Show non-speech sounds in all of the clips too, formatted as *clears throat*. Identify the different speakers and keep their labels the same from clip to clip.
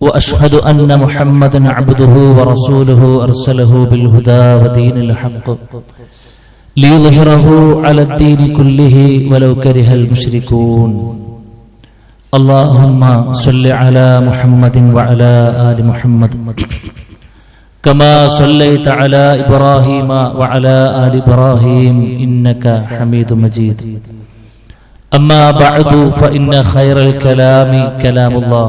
Speaker 1: واشهد ان محمدا عبده ورسوله ارسله بالهدى ودين الحق ليظهره على الدين كله ولو كره المشركون اللهم صل على محمد وعلى ال محمد كما صليت على ابراهيم وعلى ال ابراهيم انك حميد مجيد اما بعد فان خير الكلام كلام الله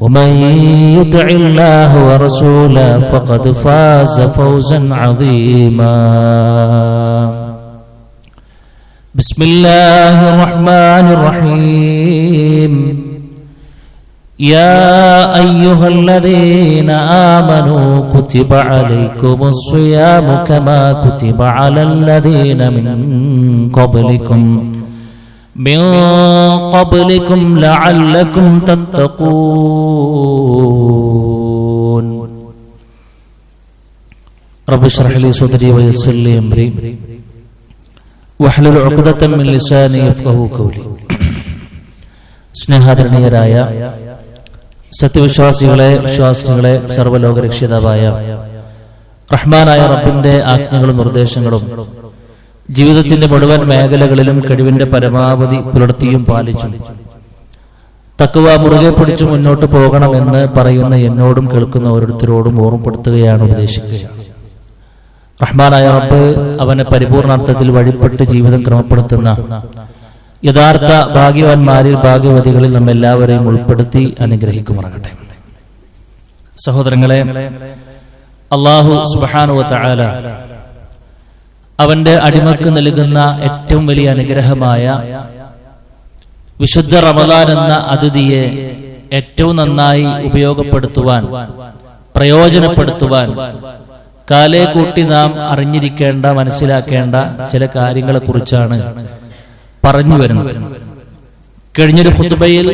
Speaker 1: ومن يطع الله ورسوله فقد فاز فوزا عظيما بسم الله الرحمن الرحيم يا ايها الذين امنوا كتب عليكم الصيام كما كتب على الذين من قبلكم من قبلكم لعلكم تتقون رب اشرح لي صدري ويسر لي امري واحلل عقدة من لساني يفقهوا قولي സ്നേഹാദരണീയരായ സത്യവിശ്വാസികളെ വിശ്വാസികളെ സർവ്വലോക രക്ഷിതാവായ റഹ്മാനായ റബ്ബിന്റെ ആജ്ഞകളും നിർദ്ദേശങ്ങളും ജീവിതത്തിന്റെ മുഴുവൻ മേഖലകളിലും കഴിവിന്റെ പരമാവധി പുലർത്തിയും പാലിച്ചും. തക്കുവ മുറുകെ പിടിച്ചു മുന്നോട്ട് പോകണമെന്ന് പറയുന്ന എന്നോടും കേൾക്കുന്ന ഓരോരുത്തരോടും ഓർമ്മപ്പെടുത്തുകയാണ് ഉപദേശിക്കുക. റഹ്മാനായ റബ്ബ് അവനെ പരിപൂർണാർത്ഥത്തിൽ വഴിപ്പെട്ട് ജീവിതം ക്രമപ്പെടുത്തുന്ന യഥാർത്ഥ ഭാഗ്യവാന്മാരിൽ ഭാഗ്യവതികളിൽ നമ്മെല്ലാവരെയും ഉൾപ്പെടുത്തി അനുഗ്രഹിക്കുമാറട്ടെ സഹോദരങ്ങളെ അള്ളാഹു സുബാനുവ തആല അവന്റെ അടിമക്ക് നൽകുന്ന ഏറ്റവും വലിയ അനുഗ്രഹമായ വിശുദ്ധ റമദാൻ എന്ന അതിഥിയെ ഏറ്റവും നന്നായി ഉപയോഗപ്പെടുത്തുവാൻ പ്രയോജനപ്പെടുത്തുവാൻ കാലേ കൂട്ടി നാം അറിഞ്ഞിരിക്കേണ്ട മനസ്സിലാക്കേണ്ട ചില കാര്യങ്ങളെ കുറിച്ചാണ് പറഞ്ഞു വരുന്നത്. കഴിഞ്ഞൊരു ഫുത്ബയിൽ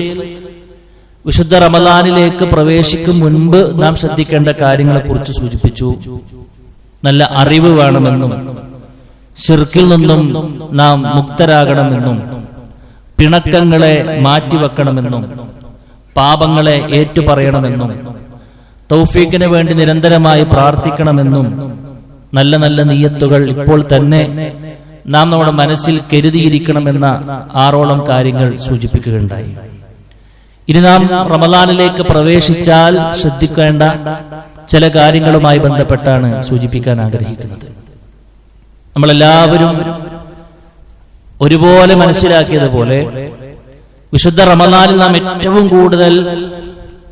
Speaker 1: വിശുദ്ധ റമദാനിലേക്ക് പ്രവേശിക്കും മുൻപ് നാം ശ്രദ്ധിക്കേണ്ട കാര്യങ്ങളെ കുറിച്ച് സൂചിപ്പിച്ചു. നല്ല അറിവ് വേണമെന്നും ഷിർക്കിൽ നിന്നും നാം മുക്തരാകണമെന്നും പിണക്കങ്ങളെ മാറ്റിവെക്കണമെന്നും പാപങ്ങളെ ഏറ്റുപറയണമെന്നും തൗഫീഖിന് വേണ്ടി നിരന്തരമായി പ്രാർത്ഥിക്കണമെന്നും നല്ല നല്ല നീയത്തുകൾ ഇപ്പോൾ തന്നെ നാം നമ്മുടെ മനസ്സിൽ കരുതിയിരിക്കണമെന്ന ആറോളം കാര്യങ്ങൾ സൂചിപ്പിക്കുകയുണ്ടായി. ഇനി നാം റമദാനിലേക്ക് പ്രവേശിച്ചാൽ ശ്രദ്ധിക്കേണ്ട ചില കാര്യങ്ങളുമായി ബന്ധപ്പെട്ടാണ് സൂചിപ്പിക്കാൻ ആഗ്രഹിക്കുന്നത്. നമ്മളെല്ലാവരും ഒരുപോലെ മനസ്സിലാക്കിയതുപോലെ വിശുദ്ധ റമദാനിൽ നാം ഏറ്റവും കൂടുതൽ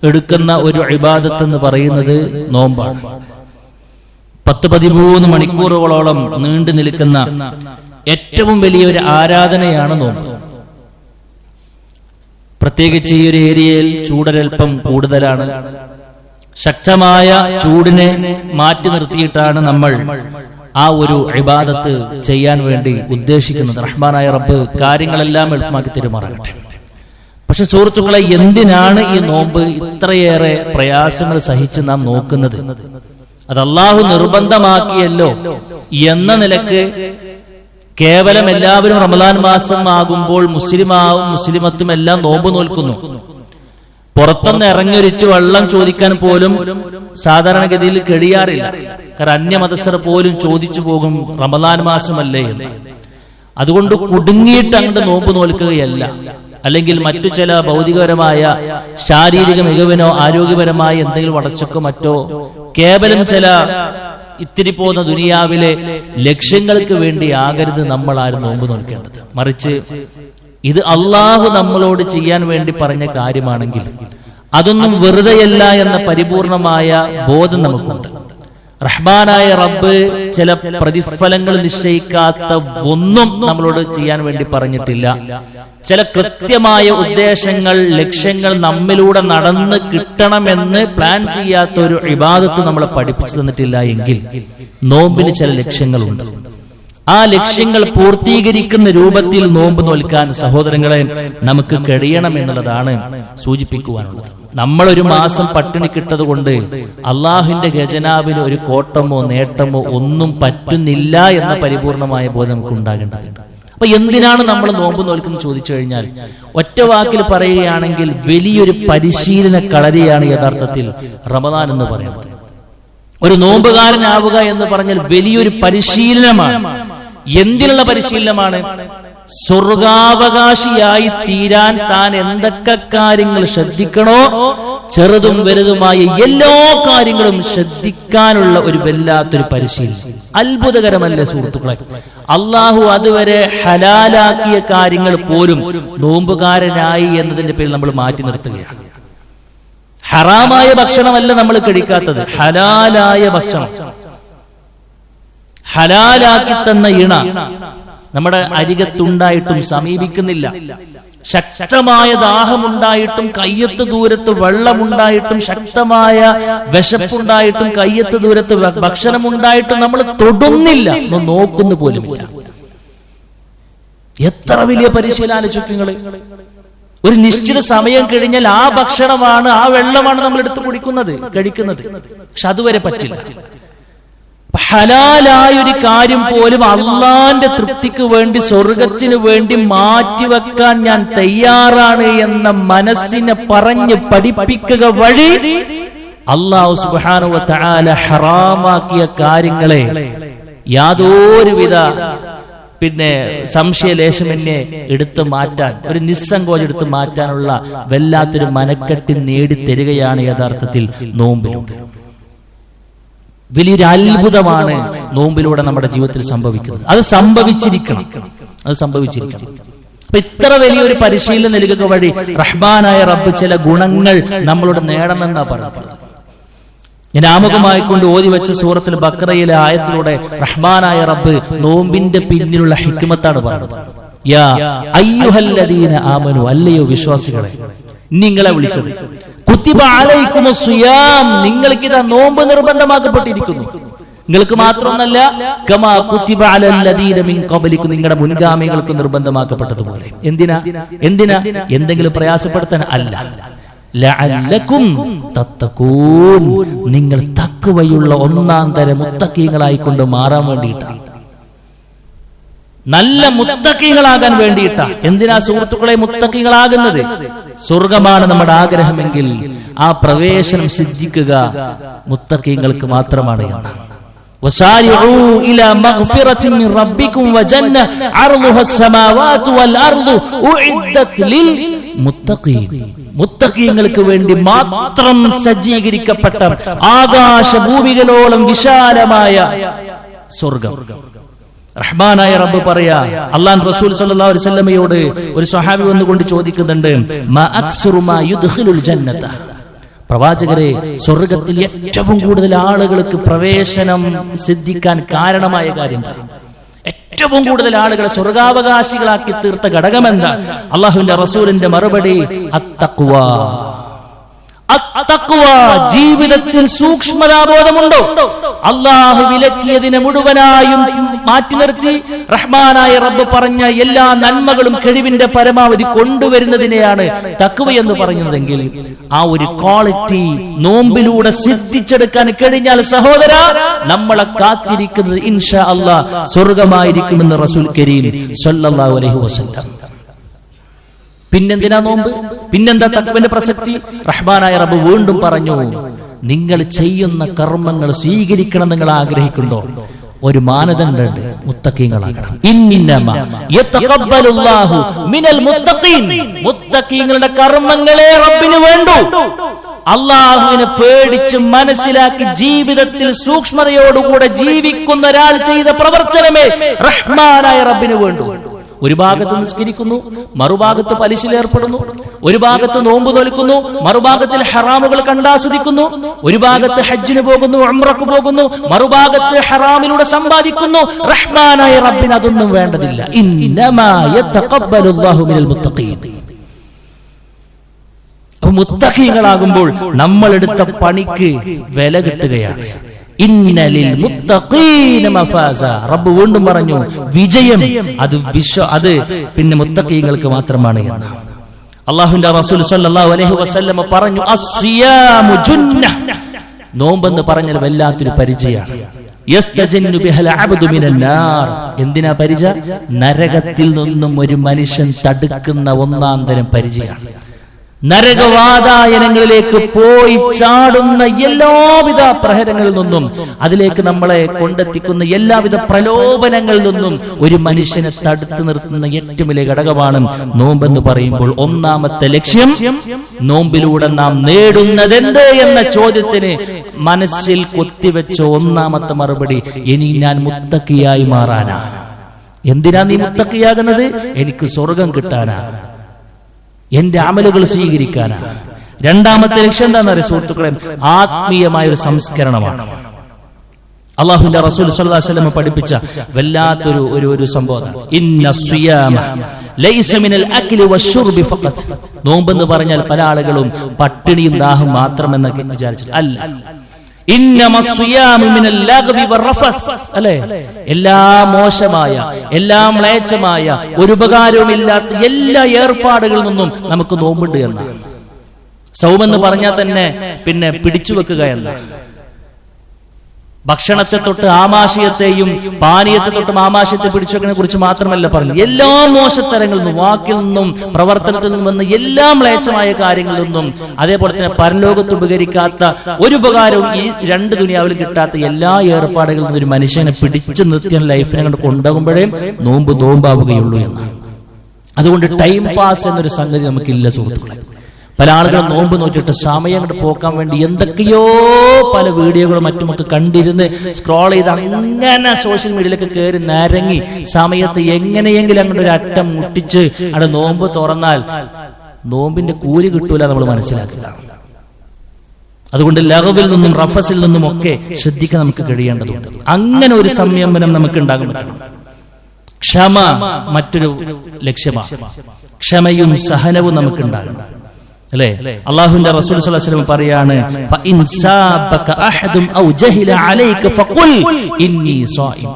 Speaker 1: എടുക്കുന്ന ഒരു ഇബാദത്ത് എന്ന് പറയുന്നത് നോമ്പാണ്. പത്ത് പതിമൂന്ന് മണിക്കൂറുകളോളം നീണ്ടു നിൽക്കുന്ന ഏറ്റവും വലിയ ഒരു ആരാധനയാണ് നോമ്പ്. പ്രത്യേകിച്ച് ഈ ഒരു ഏരിയയിൽ ചൂടരൽപ്പം കൂടുതലാണ്. ശക്തമായ ചൂടിനെ മാറ്റി നിർത്തിയിട്ടാണ് നമ്മൾ ആ ഒരു ഇബാദത്ത് ചെയ്യാൻ വേണ്ടി ഉദ്ദേശിക്കുന്നത് റഹ്മാനായ റബ്ബ് കാര്യങ്ങളെല്ലാം എളുപ്പമാക്കി തെരുമാറാകട്ടെ. പക്ഷെ സുഹൃത്തുക്കളെ എന്തിനാണ് ഈ നോമ്പ് ഇത്രയേറെ പ്രയാസങ്ങൾ സഹിച്ച് നാം നോക്കുന്നത്? അത് അള്ളാഹു നിർബന്ധമാക്കിയല്ലോ എന്ന നിലയ്ക്ക് കേവലം എല്ലാവരും റമദാൻ മാസം ആകുമ്പോൾ മുസ്ലിമാവും മുസ്ലിമത്തും എല്ലാം നോമ്പ് നോൽക്കുന്നു. പുറത്തുനിന്ന് ഇറങ്ങിയൊരിറ്റ് വെള്ളം ചോദിക്കാൻ പോലും സാധാരണഗതിയിൽ കഴിയാറില്ല കാരണം അന്യമതസ്ഥർ പോലും ചോദിച്ചു പോകും റമദാൻ മാസമല്ലേ എന്ന്. അതുകൊണ്ട് കുടുങ്ങിയിട്ട് അങ്ങോട്ട് നോമ്പ് നോൽക്കുകയല്ല. അല്ലെങ്കിൽ മറ്റു ചില ഭൗതികപരമായ ശാരീരിക മികവിനോ ആരോഗ്യപരമായ എന്തെങ്കിലും വടച്ചൊക്കെ മറ്റോ കേവലം ചില ഇത്തിരി പോകുന്ന ദുനിയാവിലെ ലക്ഷ്യങ്ങൾക്ക് വേണ്ടി ആകരുത് നമ്മൾ ആരും നോമ്പ് നോക്കേണ്ടത് മറിച്ച് ഇത് അള്ളാഹു നമ്മളോട് ചെയ്യാൻ വേണ്ടി പറഞ്ഞ കാര്യമാണെങ്കിൽ അതൊന്നും വെറുതെയല്ല എന്ന പരിപൂർണമായ ബോധം നമുക്കുണ്ട്. റഹ്മാനായ റബ്ബ് ചില പ്രതിഫലങ്ങൾ നിശ്ചയിക്കാത്ത ഒന്നും നമ്മളോട് ചെയ്യാൻ വേണ്ടി പറഞ്ഞിട്ടില്ല. ചില കൃത്യമായ ഉദ്ദേശങ്ങൾ ലക്ഷ്യങ്ങൾ നമ്മിലൂടെ നടന്ന് കിട്ടണമെന്ന് പ്ലാൻ ചെയ്യാത്ത ഒരു ഇബാദത്ത് നമ്മളെ പഠിപ്പിച്ചു തന്നിട്ടില്ല എങ്കിൽ നോമ്പിന് ചില ലക്ഷ്യങ്ങളുണ്ട്. ആ ലക്ഷ്യങ്ങൾ പൂർത്തീകരിക്കുന്ന രൂപത്തിൽ നോമ്പ് നോൽക്കാൻ സഹോദരങ്ങളെ നമുക്ക് കഴിയണം എന്നുള്ളതാണ് സൂചിപ്പിക്കുവാനുള്ളത്. നമ്മൾ ഒരു മാസം പട്ടിണി കിട്ടത് കൊണ്ട് അള്ളാഹുവിന്റെ ഖജനാവിന് ഒരു കോട്ടമോ നേട്ടമോ ഒന്നും പറ്റുന്നില്ല എന്ന പരിപൂർണമായ ബോധം നമുക്ക് ഉണ്ടാകേണ്ടതുണ്ട് അപ്പൊ എന്തിനാണ് നമ്മൾ നോമ്പ് നോൽക്കുന്നത് ചോദിച്ചു കഴിഞ്ഞാൽ ഒറ്റ വാക്കിൽ പറയുകയാണെങ്കിൽ വലിയൊരു പരിശീലന കളരിയാണ് യഥാർത്ഥത്തിൽ റമദാൻ എന്ന് പറയുന്നത്. ഒരു നോമ്പുകാരനാവുക എന്ന് പറഞ്ഞാൽ വലിയൊരു പരിശീലനമാണ്. എന്തിനുള്ള പരിശീലനമാണ്? സ്വർഗാവകാശിയായി തീരാൻ താൻ എന്തൊക്കെ കാര്യങ്ങൾ ശ്രദ്ധിക്കണോ ചെറുതും വലുതുമായ എല്ലാ കാര്യങ്ങളും ശ്രദ്ധിക്കാനുള്ള ഒരു വല്ലാത്തൊരു പരിശീലനം. അത്ഭുതകരമല്ലേ സുഹൃത്തുക്കളെ. അള്ളാഹു അതുവരെ ഹലാലാക്കിയ കാര്യങ്ങൾ പോലും നോമ്പുകാരനായി എന്നതിന്റെ പേരിൽ നമ്മൾ മാറ്റി നിർത്തുകയാണ്. ഹറാമായ ഭക്ഷണമല്ല നമ്മൾ കഴിക്കാത്തത്. ഹലാലായ ഭക്ഷണം. ഹലാലാക്കി തന്ന ഇണ. നമ്മുടെ അരികത്തുണ്ടായിട്ടും സമീപിക്കുന്നില്ല. ശക്തമായ ദാഹമുണ്ടായിട്ടും കയ്യത്ത് ദൂരത്ത് വെള്ളമുണ്ടായിട്ടും ശക്തമായ വിശപ്പുണ്ടായിട്ടും കയ്യത്ത് ദൂരത്ത് ഭക്ഷണമുണ്ടായിട്ടും നമ്മൾ തൊടുന്നില്ല. ഒന്ന് നോക്കുന്നു പോലുമില്ല. എത്ര വലിയ പരിശീലന ചുറ്റുങ്ങൾ ഒരു നിശ്ചിത സമയം കഴിഞ്ഞാൽ ആ ഭക്ഷണമാണ് ആ വെള്ളമാണ് നമ്മൾ എടുത്ത് കുടിക്കുന്നത് കഴിക്കുന്നത്. പക്ഷെ അതുവരെ പറ്റില്ല. ഹലാലായ ഒരു കാര്യം പോലും അള്ളാന്റെ തൃപ്തിക്ക് വേണ്ടി സ്വർഗത്തിന് വേണ്ടി മാറ്റിവെക്കാൻ ഞാൻ തയ്യാറാണ് എന്ന മനസ്സിനെ പറഞ്ഞ് പഠിപ്പിക്കുക വഴി അള്ളാഹു സുബാനുവ തആല ഹറാമാക്കിയ കാര്യങ്ങളെ യാതൊരുവിധ പിന്നെ സംശയലേശമെന്നെ എടുത്തു മാറ്റാൻ ഒരു നിസ്സങ്കോചം എടുത്തു മാറ്റാനുള്ള വല്ലാത്തൊരു മനക്കെട്ടി നേടിത്തരികയാണ് യഥാർത്ഥത്തിൽ നോമ്പിലൂടെ. വലിയൊരു അത്ഭുതമാണ് നോമ്പിലൂടെ നമ്മുടെ ജീവിതത്തിൽ സംഭവിക്കുന്നത്. അത് സംഭവിച്ചിരിക്കണം. അത് സംഭവിച്ചിരിക്കണം. അപ്പൊ ഇത്ര വലിയൊരു പരിശീലനം നൽകുക വഴി റഹ്മാനായ റബ്ബ് ചില ഗുണങ്ങൾ നമ്മളോട് നേടണമെന്നാ പറഞ്ഞത്. ഞാൻ ആമുഖമായി കൊണ്ട് ഓതി വെച്ച സൂറത്തിൽ ബക്രയിലെ ആയത്തിലൂടെ റഹ്മാനായ റബ്ബ് നോമ്പിന്റെ പിന്നിലുള്ള ഹിക്മത്താണ് പറഞ്ഞത്. യാ അയ്യുഹല്ലദീന ആമനു അല്ലയോ വിശ്വാസികളെ നിങ്ങളെ വിളിച്ചത്. നിങ്ങൾക്ക് ഇതാ നോമ്പ് നിർബന്ധമാക്കപ്പെട്ടിരിക്കുന്നു. നിങ്ങൾക്ക് മാത്രമൊന്നല്ല കമാ കുത്തിബ ഖബലിക്കും. നിങ്ങളുടെ മുൻഗാമികൾക്ക് നിർബന്ധമാക്കപ്പെട്ടതുപോലെ. എന്തിനാ? എന്തിനാ? എന്തെങ്കിലും പ്രയാസപ്പെടുത്താൻ അല്ല. ലഅല്ലക്കും നിങ്ങൾ തക്കുവയുള്ള ഒന്നാം തരം മുത്തക്കീങ്ങളായിക്കൊണ്ട് മാറാൻ വേണ്ടിയിട്ടാണ്. നല്ല മുത്തക്കികളാകാൻ വേണ്ടിയിട്ട എന്തിനാ സുഹൃത്തുക്കളെ മുത്തക്കികളാകുന്നത് സ്വർഗമാണ് നമ്മുടെ ആഗ്രഹമെങ്കിൽ ആ പ്രവേശനം സിദ്ധിക്കുക മുത്തക്കിങ്ങൾക്ക് മാത്രമാണ് എന്ന് وسارعوا إلى مغفرة من ربكم وجنة عرضها السماوات والأرض أعدت للمتقين മുത്തക്കീങ്ങൾക്ക് വേണ്ടി മാത്രം സജ്ജീകരിക്കപ്പെട്ട ആകാശഭൂമികളോളം വിശാലമായ സ്വർഗം റഹ്മാനായ റബ്ബ് പറയാ അള്ളാൻ റസൂൽ സല്ലല്ലാഹു അലൈഹി വസല്ലമയോട് ഒരു സ്വഹാബി വന്നുകൊണ്ട് ചോദിക്കുന്നുണ്ട് മാ അക്സറു മാ യുദ്ഖിലുൽ ജന്നത. പ്രവാചകരെ സ്വർഗത്തിൽ ഏറ്റവും കൂടുതൽ ആളുകൾക്ക് പ്രവേശനം സിദ്ധിക്കാൻ കാരണമായ കാര്യം? ഏറ്റവും കൂടുതൽ ആളുകളെ സ്വർഗാവകാശികളാക്കി തീർത്ത ഘടകം എന്താ അള്ളാഹുവിന്റെ റസൂലിന്റെ മറുപടി അത്തക്വാ ജീവിതത്തിൽ സൂക്ഷ്മതാബോധമുണ്ടോ? അള്ളാഹു വിലക്കിയതിനെ മുഴുവനായും മാറ്റി നിർത്തി റഹ്മാനായ റബ്ബ് പറഞ്ഞ എല്ലാ നന്മകളും കഴിവിന്റെ പരമാവധി കൊണ്ടുവരുന്നതിനെയാണ് തക്കുവ എന്ന് പറയുന്നതെങ്കിൽ ആ ഒരു ക്വാളിറ്റി നോമ്പിലൂടെ സിദ്ധിച്ചെടുക്കാൻ കഴിഞ്ഞാൽ സഹോദര നമ്മളെ കാത്തിരിക്കുന്നത് ഇൻഷാ അള്ളാ സ്വർഗമായിരിക്കുമെന്ന് റസൂൽ കരീം സല്ലല്ലാഹു അലൈഹി വസല്ലം. പിന്നെന്തിനാ നോമ്പ്? പിന്നെന്താ തക്വന്റെ പ്രസക്തി? റഹ്മാനായ റബ്ബ് വീണ്ടും പറഞ്ഞു നിങ്ങൾ ചെയ്യുന്ന കർമ്മങ്ങൾ സ്വീകരിക്കണം നിങ്ങൾ ആഗ്രഹിക്കുന്നുണ്ടോ? ഒരു മാനദണ്ഡമുണ്ട് മുത്തക്കീങ്ങളാകണം. മുത്തഖീങ്ങളുടെ കർമ്മങ്ങളെ റബ്ബിന് വേണ്ടു. അള്ളാഹുവിനെ പേടിച്ച് മനസ്സിലാക്കി ജീവിതത്തിൽ സൂക്ഷ്മതയോടുകൂടെ ജീവിക്കുന്ന ഒരാൾ ചെയ്ത പ്രവർത്തനമേ റഹ്മാനായ റബ്ബിന് വേണ്ടു. ഒരു ഭാഗത്ത് നിസ്കരിക്കുന്നു മറുഭാഗത്ത് പലിശയിൽ ഏർപ്പെടുന്നു. ഒരു ഭാഗത്ത് നോമ്പ് തോൽക്കുന്നു മറുഭാഗത്തിൽ ഹറാമുകൾ കണ്ടാസ്വദിക്കുന്നു. ഒരു ഭാഗത്ത് ഹജ്ജിന് പോകുന്നു അമ്രക്ക് പോകുന്നു മറുഭാഗത്ത് ഹറാമിലൂടെ സമ്പാദിക്കുന്നു. റഹ്മാനായ റബ്ബിന് അതൊന്നും വേണ്ടതില്ല. മുത്തഖീങ്ങളാകുമ്പോൾ നമ്മൾ എടുത്ത പണിക്ക് വില കിട്ടുകയാണ്. ഇന്നലിൽ റബ്ബ് വീണ്ടും പറഞ്ഞു വിജയം അത് വിശ്വ അത് പിന്നെ മുത്തഖീങ്ങൾക്ക് മാത്രമാണ് എന്ന്. അള്ളാഹുന്റെ റസൂൽ സല്ലല്ലാഹു അലൈഹി വസല്ലമ പറഞ്ഞു അസ്സിയാമു ജുന്ന നോമ്പെന്ന് പറഞ്ഞാൽ വല്ലാത്തൊരു പരിചയമാണ്. എന്തിനാ പരിച? നരകത്തിൽ നിന്നും ഒരു മനുഷ്യൻ തടുക്കുന്ന ഒന്നാം തരം പരിചയമാണ്. നരകവാതായനങ്ങളിലേക്ക് പോയി ചാടുന്ന എല്ലാവിധ പ്രഹരങ്ങളിൽ നിന്നും അതിലേക്ക് നമ്മളെ കൊണ്ടെത്തിക്കുന്ന എല്ലാവിധ പ്രലോഭനങ്ങളിൽ നിന്നും ഒരു മനുഷ്യനെ തടുത്തു നിർത്തുന്ന ഏറ്റവും വലിയ ഘടകമാണ് നോമ്പെന്ന് പറയുമ്പോൾ ഒന്നാമത്തെ ലക്ഷ്യം നോമ്പിലൂടെ നാം നേടുന്നത് എന്ത് എന്ന ചോദ്യത്തിന് മനസ്സിൽ കൊത്തിവെച്ച ഒന്നാമത്തെ മറുപടി ഇനി ഞാൻ മുത്തക്കിയായി മാറാനാ. എന്തിനാ നീ മുത്തക്കിയാകുന്നത്? എനിക്ക് സ്വർഗം കിട്ടാനാ. എന്റെ അമലുകൾ സ്വീകരിക്കാനാണ്. രണ്ടാമത്തെ ലക്ഷ്യം എന്താണെന്ന് അറിയാം സുഹൃത്തുക്കളെ? ആത്മീയമായ ഒരു സംസ്കരണമാണ്. അള്ളാഹുന്റെ റസൂൽ സല്ലാസ്ലമ പഠിപ്പിച്ച വല്ലാത്തൊരു ഒരു ഒരു സംഭവം നോമ്പെന്ന് പറഞ്ഞാൽ പല ആളുകളും പട്ടിണിയും ദാഹം മാത്രമെന്നൊക്കെ വിചാരിച്ചു അല്ല. അല്ലേ? എല്ലാ മോശമായ എല്ലാ മ്ലേച്ഛമായ ഒരു ഉപകാരവുമില്ലാത്ത എല്ലാ ഏർപ്പാടുകളിൽ നിന്നും നമുക്ക് നോമ്പുണ്ട് എന്നാണ്. സൗമെന്ന് പറഞ്ഞാൽ തന്നെ പിന്നെ പിടിച്ചു വെക്കുക എന്നാണ്. ഭക്ഷണത്തെ തൊട്ട് ആമാശയത്തെയും പാനീയത്തെ തൊട്ട് ആമാശയത്തെ പിടിച്ചൊക്കെ കുറിച്ച് മാത്രമല്ല പറഞ്ഞു. എല്ലാ മോശത്തരങ്ങളിൽ നിന്നും വാക്കിൽ നിന്നും പ്രവർത്തനത്തിൽ നിന്നും വന്ന എല്ലാ മ്ലേച്ഛമായ കാര്യങ്ങളിൽ നിന്നും അതേപോലെ തന്നെ പരലോകത്ത് ഉപകരിക്കാത്ത ഒരു ഉപകാരവും ഈ രണ്ട് ദുനിയാവിൽ കിട്ടാത്ത എല്ലാ ഏർപ്പാടുകളിൽ നിന്നും ഒരു മനുഷ്യനെ പിടിച്ചു നിർത്തിയ ലൈഫിനെ കൊണ്ട് കൊണ്ടുപോകുമ്പോഴേ നോമ്പ് നോമ്പാവുകയുള്ളൂ എന്നാണ്. അതുകൊണ്ട് ടൈം പാസ് എന്നൊരു സംഗതി നമുക്കില്ല സുഹൃത്തുക്കളെ. പല ആളുകളും നോമ്പ് നോക്കിയിട്ട് സമയം അങ്ങോട്ട് പോക്കാൻ വേണ്ടി എന്തൊക്കെയോ പല വീഡിയോകളും മറ്റുമൊക്കെ കണ്ടിരുന്ന് സ്ക്രോൾ ചെയ്ത് അങ്ങനെ സോഷ്യൽ മീഡിയയിലൊക്കെ കയറി നരങ്ങി സമയത്ത് എങ്ങനെയെങ്കിലും അങ്ങോട്ട് ഒരു അറ്റം മുട്ടിച്ച് അവിടെ നോമ്പ് തുറന്നാൽ നോമ്പിന്റെ കൂലി കിട്ടൂല നമ്മൾ മനസ്സിലാക്കുക. അതുകൊണ്ട് ലഹവിൽ നിന്നും റഫസിൽ നിന്നും ഒക്കെ ശ്രദ്ധിക്കാൻ നമുക്ക് കഴിയേണ്ടതുണ്ട്. അങ്ങനെ ഒരു സംയമനം നമുക്ക് പറ്റണം ക്ഷമ മറ്റൊരു ലക്ഷ്യമാണ്. ക്ഷമയും സഹനവും നമുക്ക് ഉണ്ടാകണം. അല്ലേ? അള്ളാഹുവിന്റെ റസൂൽ വസല്ലം പറയാണ് ഫഇൻ സാബക അഹദും ഔ ജഹില അലൈക ഫഖുൽ ഇന്നി സായിം.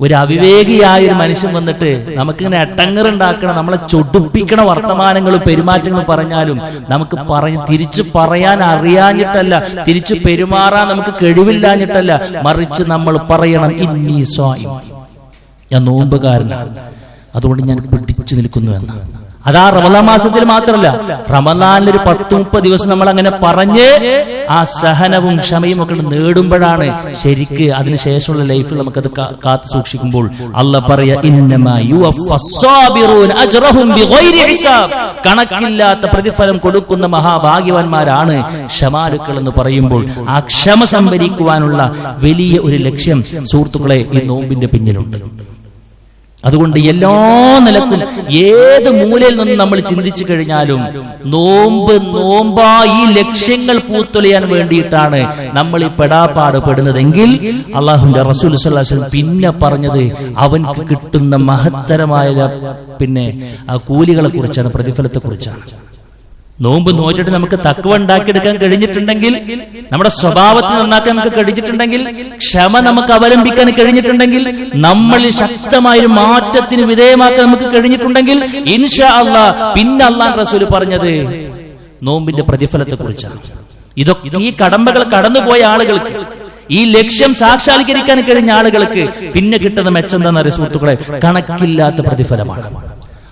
Speaker 1: ഒരു അവിവേകിയായ ഒരു മനുഷ്യൻ വന്നിട്ട് നമുക്കിങ്ങനെ എട്ടങ്ങറുണ്ടാക്കണം നമ്മളെ ചൊടുപ്പിക്കണ വർത്തമാനങ്ങളും പെരുമാറ്റങ്ങളും പറഞ്ഞാലും നമുക്ക് പറയും തിരിച്ചു പറയാൻ അറിയാഞ്ഞിട്ടല്ല തിരിച്ചു പെരുമാറാൻ നമുക്ക് കഴിവില്ലാഞ്ഞിട്ടല്ല മറിച്ച് നമ്മൾ പറയണം ഇന്നി സ്വായും ഞാൻ നോമ്പുകാരനാണ് അതുകൊണ്ട് ഞാൻ പിടിച്ചു നിൽക്കുന്നു എന്ന് അതാ റമദാൻ മാസത്തിൽ മാത്രമല്ല റമദാനിൽ ഒരു പത്ത് മുപ്പത് ദിവസം നമ്മൾ അങ്ങനെ പറഞ്ഞ് ആ സഹനവും ക്ഷമയും ഒക്കെ നേടുമ്പോഴാണ് ശരിക്ക് അതിനുശേഷമുള്ള ലൈഫിൽ നമുക്കത് കാത്തു സൂക്ഷിക്കുമ്പോൾ അല്ല പറയാ. കണക്കില്ലാത്ത പ്രതിഫലം കൊടുക്കുന്ന മഹാഭാഗ്യവാന്മാരാണ് ക്ഷമാലുക്കൾ എന്ന് പറയുമ്പോൾ ആ ക്ഷമ സംഭരിക്കുവാനുള്ള വലിയ ഒരു ലക്ഷ്യം സുഹൃത്തുക്കളെ ഈ നോമ്പിന്റെ പിന്നിലുണ്ട് അതുകൊണ്ട് എല്ലാ നിലക്കും ഏത് മൂലയിൽ നിന്നും നമ്മൾ ചിന്തിച്ചു കഴിഞ്ഞാലും നോമ്പ് നോമ്പാ ഈ ലക്ഷ്യങ്ങൾ പൂത്തൊളിയാൻ വേണ്ടിയിട്ടാണ് നമ്മൾ ഈ പെടാപ്പാട് പെടുന്നതെങ്കിൽ അള്ളാഹുന്റെ റസൂൽ വസല്ലം പിന്നെ പറഞ്ഞത് അവൻക്ക് കിട്ടുന്ന മഹത്തരമായ പിന്നെ ആ കൂലികളെ കുറിച്ചാണ് പ്രതിഫലത്തെ കുറിച്ചാണ് നോമ്പ് നോറ്റിട്ട് നമുക്ക് തക്കവ ഉണ്ടാക്കിയെടുക്കാൻ കഴിഞ്ഞിട്ടുണ്ടെങ്കിൽ നമ്മുടെ സ്വഭാവത്തിൽ നന്നാക്കാൻ നമുക്ക് കഴിഞ്ഞിട്ടുണ്ടെങ്കിൽ ക്ഷമ നമുക്ക് അവലംബിക്കാൻ കഴിഞ്ഞിട്ടുണ്ടെങ്കിൽ നമ്മളിൽ ശക്തമായ ഒരു മാറ്റത്തിന് വിധേയമാക്കാൻ നമുക്ക് കഴിഞ്ഞിട്ടുണ്ടെങ്കിൽ ഇൻഷാ അള്ളാ പിന്നെ അള്ളാൻ റസൂൽ പറഞ്ഞത് നോമ്പിന്റെ പ്രതിഫലത്തെ കുറിച്ചാണ് ഇതൊക്കെ ഈ കടമ്പകൾ കടന്നുപോയ ആളുകൾക്ക് ഈ ലക്ഷ്യം സാക്ഷാത്കരിക്കാൻ കഴിഞ്ഞ ആളുകൾക്ക് പിന്നെ കിട്ടുന്ന മെച്ചം എന്താണെന്ന് സുഹൃത്തുക്കളെ? കണക്കില്ലാത്ത പ്രതിഫലമാണ്.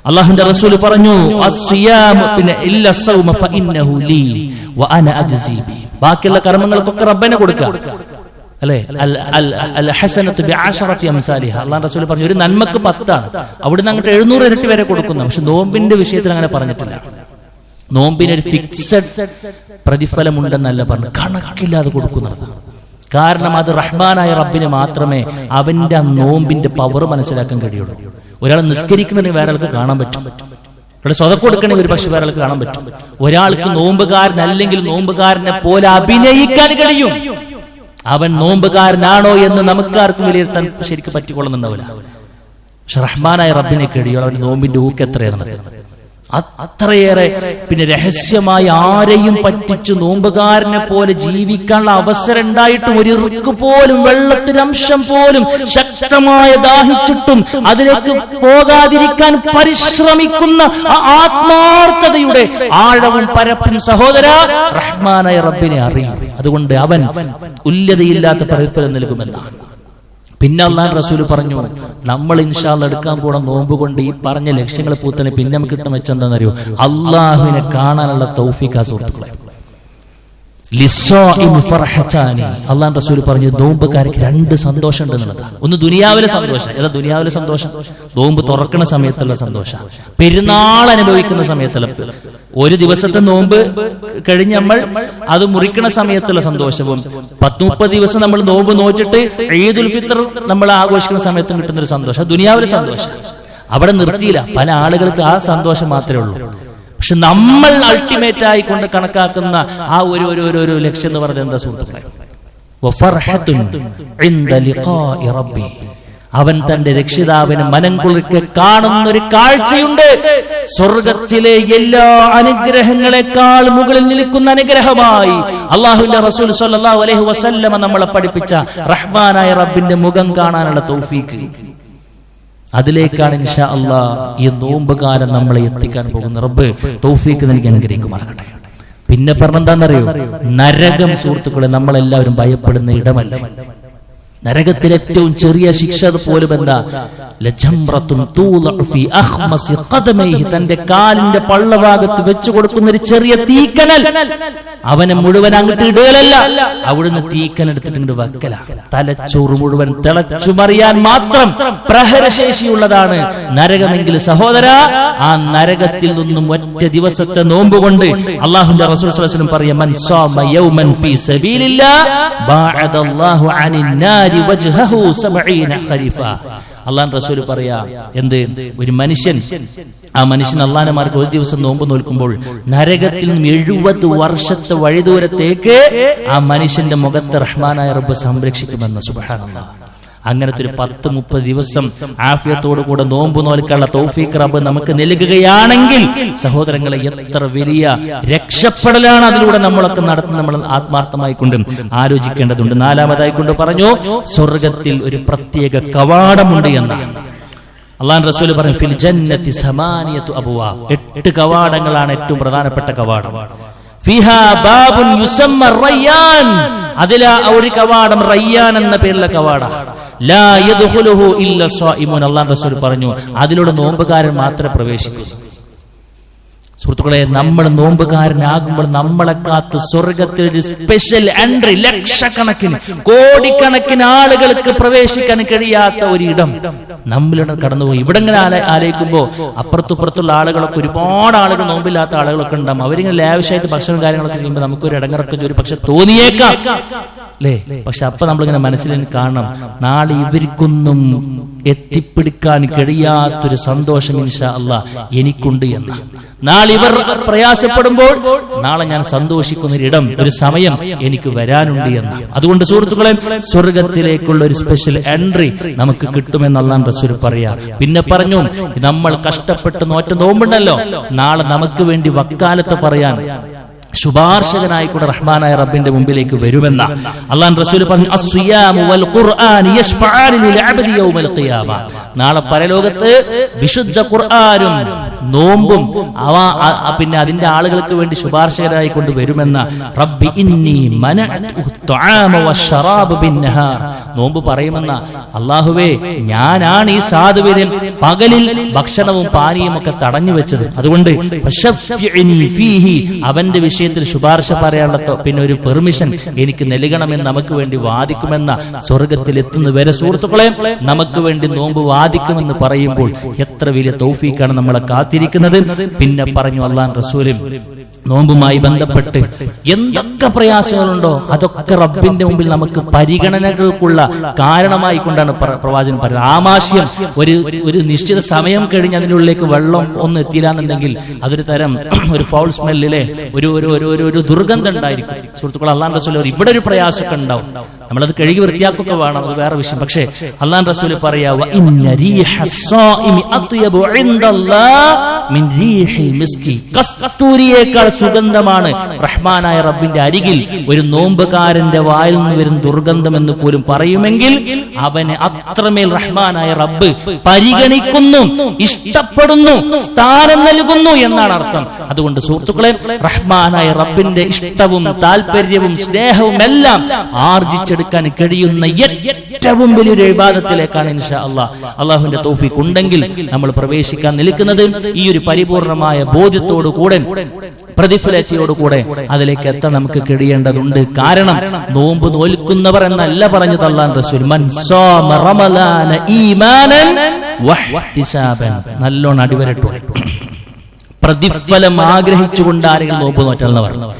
Speaker 1: അള്ളാഹുന്റെ റസൂൽ പറഞ്ഞു "അസ്സിയാം പിന്നെ ഇല്ല സൗമ ഫഇന്നഹു ലീ വഅന അജ്സി ബി." ബാക്കിയുള്ള കർമ്മങ്ങൾക്കൊക്കെ റബ്ബനെ കൊടുക്കുക. അല്ലെ? അംസാലിഹ. റസൂൽ പറഞ്ഞു ഒരു നന്മക്ക് പത്താണ്. അവിടുന്ന് അങ്ങോട്ട് എഴുന്നൂറ് ഇരട്ടി വരെ കൊടുക്കുന്നു. പക്ഷെ നോമ്പിന്റെ വിഷയത്തിൽ അങ്ങനെ പറഞ്ഞിട്ടില്ല. നോമ്പിന് ഒരു ഫിക്സഡ് പ്രതിഫലമുണ്ടെന്നല്ല പറഞ്ഞു. കണക്കില്ലാതെ കൊടുക്കുന്നത് കാരണം അത് റഹ്മാനായ റബ്ബിന് മാത്രമേ അവന്റെ ആ നോമ്പിന്റെ പവർ മനസ്സിലാക്കാൻ കഴിയുള്ളൂ. ഒരാൾ നിസ്കരിക്കുന്നതിന് വേറെ ആൾക്ക് കാണാൻ പറ്റും. ഇവിടെ സ്വതം കൊടുക്കണമെങ്കിൽ ഒരു പക്ഷെ വേറെ ആൾക്ക് കാണാൻ പറ്റും. ഒരാൾക്ക് നോമ്പുകാരൻ അല്ലെങ്കിൽ നോമ്പുകാരനെ പോലെ അഭിനയിക്കാൻ കഴിയും. അവൻ നോമ്പുകാരനാണോ എന്ന് നമുക്കാർക്കും വിലയിരുത്താൻ ശരിക്കും പറ്റിക്കൊള്ളുന്നുണ്ടാവില്ല. പക്ഷെ റഹ്മാനായ റബ്ബിനെ കഴിയും അവൻ നോമ്പിന്റെ ഊക്ക് എത്രയാണെന്ന് അത്രയേറെ പിന്നെ രഹസ്യമായി ആരെയും പറ്റിച്ചു നോമ്പുകാരനെ പോലെ ജീവിക്കാനുള്ള അവസരം ഉണ്ടായിട്ടും ഒരു ഇറുക്ക് പോലും വെള്ളത്തിന് അംശം പോലും ശക്തമായ ദാഹിച്ചിട്ടും അതിലേക്ക് പോകാതിരിക്കാൻ പരിശ്രമിക്കുന്ന ആത്മാർത്ഥതയുടെ ആഴവും പരപ്പും സഹോദര റഹ്മാനായ റബ്ബിനെ അറിയാം. അതുകൊണ്ട് അവൻ ഉല്യതയില്ലാത്ത പ്രതിഫലം നൽകുമെന്നാണ്. പിന്നെ അള്ളാൻ റസൂൽ പറഞ്ഞു നമ്മൾ ഇൻഷാൽ എടുക്കാൻ പോണ നോമ്പ് കൊണ്ട് ഈ പറഞ്ഞ ലക്ഷ്യങ്ങൾ പൂത്തനെ പിന്നെ നമുക്ക് കിട്ടുന്ന വെച്ചെന്താണെന്നറിയോ അള്ളാഹുവിനെ കാണാനുള്ള തൗഫിക്ക സുഹൃത്തുക്കളെ. അള്ളാൻ റസൂൽ പറഞ്ഞു നോമ്പുകാർക്ക് രണ്ട് സന്തോഷം ഉണ്ട് ഒന്ന് ദുനിയാവിലെ സന്തോഷം ഏതാ ദുനിയാവിലെ സന്തോഷം? നോമ്പ് തുറക്കുന്ന സമയത്തുള്ള സന്തോഷം. പെരുന്നാൾ അനുഭവിക്കുന്ന സമയത്തുള്ള ഒരു ദിവസത്തെ നോമ്പ് കഴിഞ്ഞ് നമ്മൾ അത് മുറിക്കണ സമയത്തുള്ള സന്തോഷവും പത്ത് മുപ്പത് ദിവസം നമ്മൾ നോമ്പ് നോറ്റിട്ട് ഈദുൽ ഫിത്തർ നമ്മൾ ആഘോഷിക്കുന്ന സമയത്തും കിട്ടുന്ന ഒരു സന്തോഷം ദുനിയാവിലെ സന്തോഷം. അവിടെ നിർത്തിയില്ല. പല ആളുകൾക്ക് ആ സന്തോഷം മാത്രമേ ഉള്ളൂ. പക്ഷെ നമ്മൾ അൾട്ടിമേറ്റ് ആയി കൊണ്ട് കണക്കാക്കുന്ന ആ ഒരു ഒരു ഒരു ഒരു ലക്ഷ്യം എന്ന് പറഞ്ഞത് എന്താ സുഹൃത്തുക്കളെ? അവൻ തന്റെ രക്ഷിതാവിന് മനം കുളിക്ക് കാണുന്നൊരു കാഴ്ചയുണ്ട്. സ്വർഗത്തിലെ എല്ലാ അനുഗ്രഹങ്ങളെക്കാൾ മുകളിൽ നിൽക്കുന്ന അനുഗ്രഹമായി അള്ളാഹുല്ല റസൂൽ അലൈഹി വസല്ലമ നമ്മളെ പഠിപ്പിച്ച റഹ്മാനായ റബ്ബിന്റെ മുഖം കാണാനുള്ള തോഫീക്ക്. അതിലേക്കാണ് ഇൻഷാ അള്ളാ ഈ നോമ്പുകാലം നമ്മളെ എത്തിക്കാൻ പോകുന്ന റബ്ബ് തോഫീക്ക് നൽകി അനുഗ്രഹിക്കുമാറാകട്ടെ. പിന്നെ പറഞ്ഞെന്താണെന്നറിയോ നരകം സുഹൃത്തുക്കളെ നമ്മളെല്ലാവരും ഭയപ്പെടുന്ന ഇടമല്ല? നരകത്തിൽ ഏറ്റവും ചെറിയ ശിക്ഷ പോലും എന്താ തന്റെ കാലിന്റെ പള്ളഭാഗത്ത് വെച്ചു കൊടുക്കുന്ന ഒരു ചെറിയ തീക്കനൽ. അവനെ മുഴുവൻ അങ്ങോട്ട് ഇടുകയല്ല. അവിടുന്ന് തീക്കൻ എടുത്തിട്ട് ഇങ്ങോട്ട് വെക്കല. തലച്ചോറ് മുഴുവൻ തിളച്ചു മറിയാൻ മാത്രം പ്രഹരശേഷിയുള്ളതാണ് നരകമെങ്കിൽ സഹോദര ആ നരകത്തിൽ നിന്നും ഒറ്റ ദിവസത്തെ നോമ്പ് കൊണ്ട് അള്ളാഹുന്റെ നാരി വജ്ഹഹു 70 ഖരീഫ. അള്ളാൻ റസൂൽ പറയാ എന്ത്? ഒരു മനുഷ്യൻ ആ മനുഷ്യൻ അള്ളാനമാർക്ക് ഒരു ദിവസം നോമ്പ് നോൽക്കുമ്പോൾ നരകത്തിൽ നിന്നും എഴുപത് വർഷത്തെ വഴിദൂരത്തേക്ക് ആ മനുഷ്യന്റെ മുഖത്ത് റഹ്മാനായ റബ്ബ് സംരക്ഷിക്കുമെന്ന് സുബഹാനല്ലാ അങ്ങനത്തെ ഒരു പത്ത് മുപ്പത് ദിവസം ആഫിയത്തോടു കൂടെ നോമ്പ് നോൽക്കാനുള്ള തൗഫീഖ് റബ്ബ് നമുക്ക് നൽകുകയാണെങ്കിൽ സഹോദരങ്ങളെ എത്ര വലിയ രക്ഷപ്പെടലാണ് അതിലൂടെ നമ്മളൊക്കെ നടത്തുന്ന നമ്മൾ ആത്മാർത്ഥമായി കൊണ്ട് ആലോചിക്കേണ്ടതുണ്ട്. നാലാമതായി കൊണ്ട് പറഞ്ഞു സ്വർഗത്തിൽ ഒരു പ്രത്യേക കവാടമുണ്ട് എന്നാണ്. അള്ളാൻ റസൂൽ പറഞ്ഞു എട്ട് കവാടങ്ങളാണ് ഏറ്റവും പ്രധാനപ്പെട്ട കവാടം. ഒരു കവാടം റയ്യാൻ എന്ന പേരിലെ കവാട. റസൂൽ പറഞ്ഞു അതിലൂടെ നോമ്പുകാരൻ മാത്രമേ പ്രവേശിക്കൂ. സുഹൃത്തുക്കളെ നമ്മൾ നോമ്പുകാരനാകുമ്പോൾ നമ്മളെ കാത്ത് സ്വർഗത്തിൽ ഒരു സ്പെഷ്യൽ എൻട്രി ലക്ഷക്കണക്കിന് കോടിക്കണക്കിന് ആളുകൾക്ക് പ്രവേശിക്കാൻ കഴിയാത്ത ഒരു ഇടം നമ്മളിവിടെ കടന്നുപോയി. ഇവിടെ ഇങ്ങനെ ആലോചിക്കുമ്പോൾ ആലോചിക്കുമ്പോ അപ്പുറത്തുപ്പുറത്തുള്ള ആളുകളൊക്കെ ഒരുപാട് ആളുകൾ നോമ്പില്ലാത്ത ആളുകളൊക്കെ ഉണ്ടാകും അവരിങ്ങനെ ലാവിഷായിട്ട് ഭക്ഷണം കാര്യങ്ങളൊക്കെ ചെയ്യുമ്പോൾ നമുക്കൊരു ഇടങ്ങറൊക്കെ ഒരു പക്ഷെ തോന്നിയേക്കാം. അല്ലേ പക്ഷെ അപ്പൊ നമ്മളിങ്ങനെ മനസ്സിൽ കാണണം. നാളെ ഇവർക്കൊന്നും എത്തിപ്പിടിക്കാൻ കഴിയാത്തൊരു സന്തോഷം ഇൻഷാ അല്ല എനിക്കുണ്ട് എന്ന്. നാളെ ഇവർ പ്രയാസപ്പെടുമ്പോൾ നാളെ ഞാൻ സന്തോഷിക്കുന്ന ഒരിടം ഒരു സമയം എനിക്ക് വരാനുണ്ട് എന്ന്. അതുകൊണ്ട് സുഹൃത്തുക്കളെ സ്വർഗത്തിലേക്കുള്ള ഒരു സ്പെഷ്യൽ എൻട്രി നമുക്ക് കിട്ടുമെന്ന് അള്ളാൻ റസൂൽ പറയാ. പിന്നെ പറഞ്ഞു നമ്മൾ കഷ്ടപ്പെട്ട് നോറ്റ നോമ്പുണ്ടല്ലോ. നാളെ നമുക്ക് വേണ്ടി വക്കാലത്ത് പറയാൻ. ശുപാർശകനായിക്കൂടെ റഹ്മാനായ റബ്ബിന്റെ മുമ്പിലേക്ക് വരുമെന്ന അള്ളാൻ റസൂൽ പറഞ്ഞു. നാളെ പരലോകത്ത് വിശുദ്ധ ഖുർആനും നോമ്പും അവ പിന്നെ അതിന്റെ ആളുകൾക്ക് വേണ്ടി ശുപാർശകരായി കൊണ്ട് വരുമെന്ന റബ്ബി ഇന്നി നോമ്പ് പറയുമെന്ന അള്ളാഹുവേ ഞാനാണ് ഈ സാധുവിനെ പകലിൽ ഭക്ഷണവും പാനീയം ഒക്കെ തടഞ്ഞു വെച്ചത്. അതുകൊണ്ട് അവന്റെ വിഷയത്തിൽ ശുപാർശ പറയാനുള്ള പിന്നെ ഒരു പെർമിഷൻ എനിക്ക് നൽകണമെന്ന് നമുക്ക് വേണ്ടി വാദിക്കുമെന്ന സ്വർഗത്തിൽ എത്തുന്ന. വരെ സുഹൃത്തുക്കളെ നമുക്ക് വേണ്ടി നോമ്പ് വാദിക്കുമെന്ന് പറയുമ്പോൾ എത്ര വലിയ തൗഫീക്കാണ് നമ്മളെ കാത്തിരിക്കുന്നത്. പിന്നെ പറഞ്ഞു അള്ളാൻ റസൂലും നോമ്പുമായി ബന്ധപ്പെട്ട് എന്തൊക്കെ പ്രയാസങ്ങളുണ്ടോ അതൊക്കെ റബ്ബിന്റെ മുമ്പിൽ നമുക്ക് പരിഗണനകൾക്കുള്ള കാരണമായി കൊണ്ടാണ് പ്ര- പ്രവാചകൻ പറയുന്നത് ആമാശയം ഒരു ഒരു നിശ്ചിത സമയം കഴിഞ്ഞ് അതിനുള്ളിലേക്ക് വെള്ളം ഒന്ന് എത്തിയില്ലാന്നുണ്ടെങ്കിൽ അതൊരു തരം *clears throat* ഒരു ഫൗൾ സ്മെല്ലിലെ ഒരു ഒരു ഒരു ഒരു ദുർഗന്ധം ഉണ്ടായിരിക്കും. സുഹൃത്തുക്കൾ അള്ളാൻ റസൂൽ ഇവിടെ ഒരു പ്രയാസമൊക്കെ ഉണ്ടാവും. നമ്മളത് കഴുകി വൃത്തിയാക്കൊക്കെ വേണം അത് വേറെ വിഷയം. പക്ഷേ അള്ളാൻ റസൂൽ പറയാ "വ ഇന്ന റീഹ സ്സായിമി അത്യബു ഇൻദല്ലാഹ് മിൻ റീഹിൽ മിസ്കി." കസ്തൂരിയേക്കാൾ സുഗന്ധമാണ് റഹ്മാനായ റബ്ബിന്റെ അരികിൽ. ഒരു നോമ്പുകാരന്റെ വായിൽ നിന്ന് വരും ദുർഗന്ധം എന്ന് പോലും പറയുമെങ്കിൽ അവനെ അത്രമേൽ റഹ്മാനായ റബ്ബ് പരിഗണിക്കുന്നു ഇഷ്ടപ്പെടുന്നു സ്ഥാനം നൽകുന്നു എന്നാണ് അർത്ഥം. അതുകൊണ്ട് സുഹൃത്തുക്കളെ റഹ്മാനായ റബ്ബിന്റെ ഇഷ്ടവും താല്പര്യവും സ്നേഹവും എല്ലാം ആർജിച്ചെടുക്കാൻ കഴിയുന്ന ഏറ്റവും വലിയൊരു വിവാദത്തിലേക്കാണ് ഇൻഷാ അള്ളാഹ് അള്ളാഹുവിന്റെ തൗഫീഖ് ഉണ്ടെങ്കിൽ നമ്മൾ പ്രവേശിക്കാൻ നിൽക്കുന്നത് ഈ ഒരു പരിപൂർണമായ ബോധ്യത്തോടു കൂടെ പ്രതിഫലച്ചയോടുകൂടെ അതിലേക്ക് എത്താൻ നമുക്ക് കഴിയേണ്ടതുണ്ട്. കാരണം നോമ്പ് നോൽക്കുന്നവർ എന്നല്ല പറഞ്ഞു തള്ളാൻ റസൂൽ. നല്ലോണം അടിവരട്ടു. പ്രതിഫലം ആഗ്രഹിച്ചുകൊണ്ട് ആരെങ്കിലും നോമ്പ് നോറ്റാൽ പറഞ്ഞു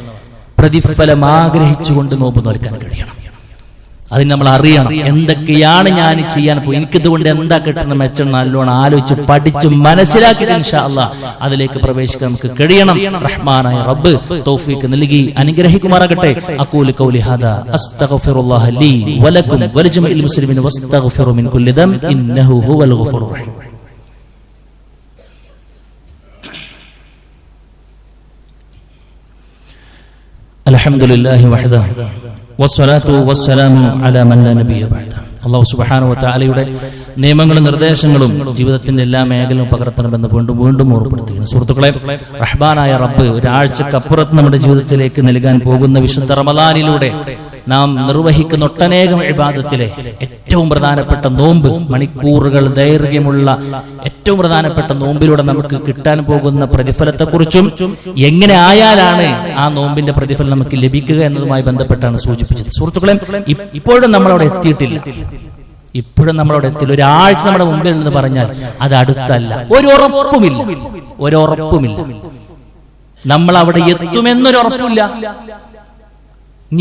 Speaker 1: പ്രതിഫലം ആഗ്രഹിച്ചുകൊണ്ട് നോമ്പ് നോൽക്കാൻ കഴിയണം. അതിന് നമ്മൾ അറിയണം എന്തൊക്കെയാണ് ഞാൻ ചെയ്യാൻ പോയി എനിക്കിതുകൊണ്ട് എന്താ കിട്ടുന്ന മെച്ചം നല്ലോണം ആലോചിച്ച് പഠിച്ച് മനസ്സിലാക്കിയിട്ട് ഇൻഷാ അല്ലാ അതിലേക്ക് പ്രവേശിക്കാൻ നമുക്ക് കഴിയണം റഹ്മാനായ റബ്ബ് തൗഫീഖ് നൽകി അനുഗ്രഹിക്കുമാറാകട്ടെ അഖൂലു ഖൗലി ഹാദാ അസ്തഗ്ഫിറുല്ലാഹ ലീ വലക്കും വലജമിൽ മുസ്ലിമിൻ വസ്തഗ്ഫിറു മിൻ കുല്ലി ദം ഇന്നഹു ഹുവൽ ഗഫൂറുർ റഹീം الحمد لله وحده വസ്സലാത്തു വസ്സലാമു അല മല്ല നബിയ അള്ളാഹു സുബാനുവത്താലയുടെ നിയമങ്ങളും നിർദ്ദേശങ്ങളും ജീവിതത്തിന്റെ എല്ലാ മേഖലയും പകർത്തണമെന്ന് വീണ്ടും വീണ്ടും ഓർമ്മപ്പെടുത്തുകയാണ്. സുഹൃത്തുക്കളെ റഹ്ബാനായ റബ്ബ് ഒരാഴ്ചക്കപ്പുറത്ത് നമ്മുടെ ജീവിതത്തിലേക്ക് നൽകാൻ പോകുന്ന വിശുദ്ധ റമദാനിലൂടെ നാം നിർവഹിക്കുന്ന ഒട്ടനേകം ഇബാദത്തിലെ ഏറ്റവും പ്രധാനപ്പെട്ട നോമ്പ് മണിക്കൂറുകൾ ദൈർഘ്യമുള്ള ഏറ്റവും പ്രധാനപ്പെട്ട നോമ്പിലൂടെ നമുക്ക് കിട്ടാൻ പോകുന്ന പ്രതിഫലത്തെക്കുറിച്ചും എങ്ങനെ ആയാലാണ് ആ നോമ്പിന്റെ പ്രതിഫലം നമുക്ക് ലഭിക്കുക എന്നതുമായി ബന്ധപ്പെട്ടാണ് സൂചിപ്പിച്ചത്. സുഹൃത്തുക്കളെ ഇപ്പോഴും നമ്മളവിടെ എത്തിയിട്ടില്ല. ഇപ്പോഴും നമ്മളവിടെ എത്തില്ല ഒരാഴ്ച നമ്മുടെ മുമ്പിൽ എന്ന് പറഞ്ഞാൽ അത് അടുത്തല്ല. ഒരു ഉറപ്പുമില്ല. ഒരു ഉറപ്പുമില്ല. നമ്മൾ അവിടെ എത്തുമെന്നൊരു ഉറപ്പില്ല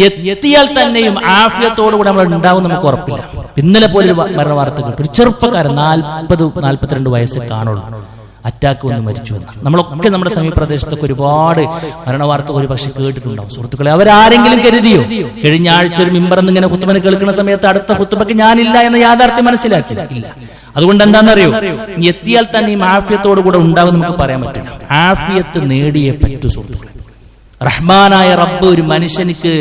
Speaker 1: എത്തിയാൽ തന്നെയും ആഫിയത്തോടുകൂടി നമ്മൾ ഉണ്ടാവും നമുക്ക് ഉറപ്പില്ല. ഇന്നലെ പോലെ മരണ വാർത്ത കിട്ടും. ഒരു ചെറുപ്പക്കാരൻ നാൽപ്പത് നാൽപ്പത്തിരണ്ട് വയസ്സ് കാണുള്ളൂ. അറ്റാക്ക് വന്ന് മരിച്ചു എന്ന് നമ്മളൊക്കെ നമ്മുടെ സമീപപ്രദേശത്തൊക്കെ ഒരുപാട് മരണ വാർത്ത ഒരു പക്ഷെ കേട്ടിട്ടുണ്ടാവും. സുഹൃത്തുക്കളെ അവരാരെങ്കിലും കരുതിയോ? കഴിഞ്ഞ ആഴ്ച ഒരു മിമ്പറന്ന് ഇങ്ങനെ കുത്തുമനെ കേൾക്കുന്ന സമയത്ത് അടുത്ത കുത്തുമക്ക് ഞാനില്ല എന്ന യാഥാർത്ഥ്യം മനസ്സിലാക്കി. ഇല്ല. അതുകൊണ്ട് എന്താണെന്നറിയോ? എത്തിയാൽ എത്തിയാൽ ഈ ആഫിയത്തോടു കൂടെ ഉണ്ടാവും നമുക്ക് പറയാൻ പറ്റില്ല. ആഫിയത്ത് നേടിയേ പറ്റൂ സുഹൃത്തുക്കളെ. റഹ്മാനായ റബ്ബ് ഒരു മനുഷ്യനിക്ക്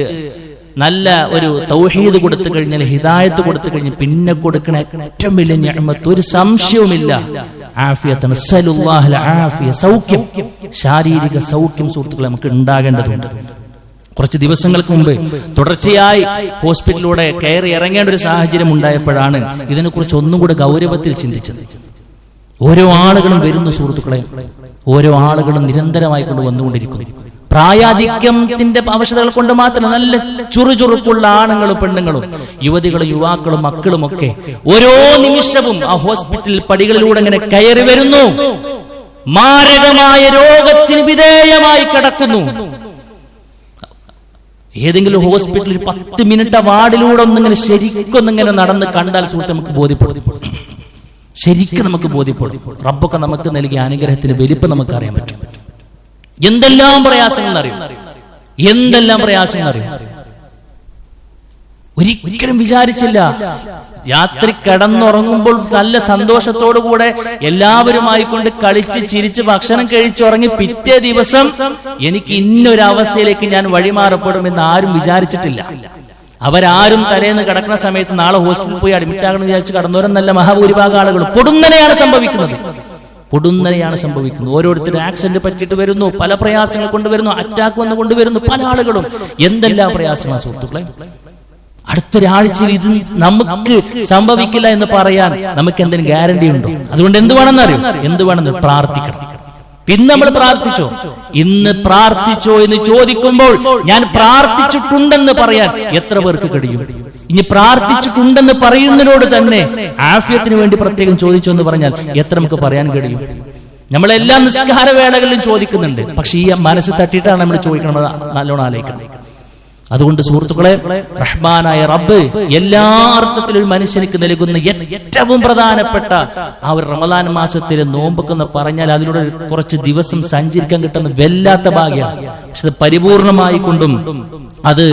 Speaker 1: നല്ല ഒരു തൗഹീദ് കൊടുത്തു കഴിഞ്ഞാൽ ഹിദായത്ത് കൊടുത്തു കഴിഞ്ഞാൽ പിന്നെ കൊടുക്കണ ഏറ്റവും വലിയ ഞാമത്ത് ഒരു സംശയവുമില്ല. ആഫിയ സൗഖ്യം. ശാരീരിക സൗഖ്യം സുഹൃത്തുക്കളെ നമുക്ക് ഉണ്ടാകേണ്ടതുണ്ട്. കുറച്ച് ദിവസങ്ങൾക്ക് മുമ്പ് തുടർച്ചയായി ഹോസ്പിറ്റലിലൂടെ കയറി ഇറങ്ങേണ്ട ഒരു സാഹചര്യം ഉണ്ടായപ്പോഴാണ് ഇതിനെക്കുറിച്ച് ഒന്നും കൂടെ ഗൗരവത്തിൽ ചിന്തിച്ചത്. ഓരോ ആളുകളും വരുന്നു സുഹൃത്തുക്കളെ. ഓരോ ആളുകളും നിരന്തരമായി കൊണ്ട് വന്നുകൊണ്ടിരിക്കുന്നു. പ്രായാധിക്യത്തിന്റെ ആവശ്യതകൾ കൊണ്ട് മാത്രം നല്ല ചുറുചുറുക്കുള്ള ആണുങ്ങളും പെണ്ണുങ്ങളും യുവതികളും യുവാക്കളും മക്കളും ഒക്കെ ഓരോ നിമിഷവും ആ ഹോസ്പിറ്റലിൽ പടികളിലൂടെ ഇങ്ങനെ കയറി വരുന്നു. മാരകമായ രോഗത്തിന് വിധേയമായി കിടക്കുന്നു. ഏതെങ്കിലും ഹോസ്പിറ്റലിൽ പത്ത് മിനിറ്റ് വാർഡിലൂടെ ഒന്നിങ്ങനെ ശരിക്കൊന്നിങ്ങനെ നടന്ന് കണ്ടാൽ സുഹൃത്ത് നമുക്ക് ബോധ്യപ്പെടും. ശരിക്കും നമുക്ക് ബോധ്യപ്പെടും. റബ്ബൊക്കെ നമുക്ക് നൽകിയ അനുഗ്രഹത്തിന് വലിപ്പം നമുക്ക് അറിയാൻ പറ്റും. എന്തെല്ലാം പ്രയാസങ്ങൾ അറിയും എന്തെല്ലാം പ്രയാസങ്ങൾ അറിയും ഒരിക്കലും വിചാരിച്ചില്ല. രാത്രി കിടന്നുറങ്ങുമ്പോൾ നല്ല സന്തോഷത്തോടു കൂടെ എല്ലാവരുമായി കൊണ്ട് കളിച്ച് ചിരിച്ച് ഭക്ഷണം കഴിച്ചുറങ്ങി പിറ്റേ ദിവസം എനിക്ക് ഇന്നൊരു അവസ്ഥയിലേക്ക് ഞാൻ വഴിമാറപ്പെടുമെന്ന് ആരും വിചാരിച്ചിട്ടില്ല. അവരാരും തലേന്ന് കിടക്കുന്ന സമയത്ത് നാളെ ഹോസ്പിറ്റലിൽ പോയി അഡ്മിറ്റ് ആകണം വിചാരിച്ച് കടന്നവരെന്നല്ല മഹാഭൂരിഭാഗം ആളുകൾ പൊടുന്നനെയാണ് സംഭവിക്കുന്നത്. പൊടുന്നനെയാണ് സംഭവിക്കുന്നത്. ഓരോരുത്തരും ആക്സിഡന്റ് പറ്റിയിട്ട് വരുന്നു പല പ്രയാസങ്ങൾ കൊണ്ടുവരുന്നു അറ്റാക്ക് വന്ന് കൊണ്ടുവരുന്നു പല ആളുകളും. എന്തെല്ലാം പ്രയാസമാണ് സുഹൃത്തുക്കളെ? അടുത്തൊരാഴ്ചയിൽ ഇത് നമുക്ക് സംഭവിക്കില്ല എന്ന് പറയാൻ നമുക്ക് എന്തെങ്കിലും ഗ്യാരണ്ടി ഉണ്ടോ? അതുകൊണ്ട് എന്ത് വേണമെന്ന് അറിയും എന്ത് വേണമെന്ന് പ്രാർത്ഥിക്കണം. പിന്നെ നമ്മൾ പ്രാർത്ഥിച്ചോ? ഇന്ന് പ്രാർത്ഥിച്ചോ എന്ന് ചോദിക്കുമ്പോൾ ഞാൻ പ്രാർത്ഥിച്ചിട്ടുണ്ടെന്ന് പറയാൻ എത്ര പേർക്ക് കഴിയും? ഇനി പ്രാർത്ഥിച്ചിട്ടുണ്ടെന്ന് പറയുന്നതിനോട് തന്നെ ആഫിയത്തിന് വേണ്ടി പ്രത്യേകം ചോദിച്ചു എന്ന് പറഞ്ഞാൽ എത്ര നമുക്ക് പറയാൻ കഴിയും? നമ്മളെല്ലാ നിസ്കാര വേളകളിലും ചോദിക്കുന്നുണ്ട്. പക്ഷെ ഈ മനസ്സ് തട്ടിയിട്ടാണ് നമ്മൾ ചോദിക്കണം നല്ലോണം ആലോചിക്കണം. അതുകൊണ്ട് സുഹൃത്തുക്കളെ റഹ്മാനായ റബ്ബ് എല്ലാ അർത്ഥത്തിലും മനുഷ്യനിക്ക് നൽകുന്ന ഏറ്റവും പ്രധാനപ്പെട്ട ആ ഒരു റമദാൻ മാസത്തിലെ നോമ്പൊക്കെന്ന് പറഞ്ഞാൽ അതിലൂടെ കുറച്ച് ദിവസം സഞ്ചരിക്കാൻ കിട്ടുന്ന വല്ലാത്ത ഭാഗ്യമാണ് പക്ഷെ പരിപൂർണമായി കൊണ്ടും അത്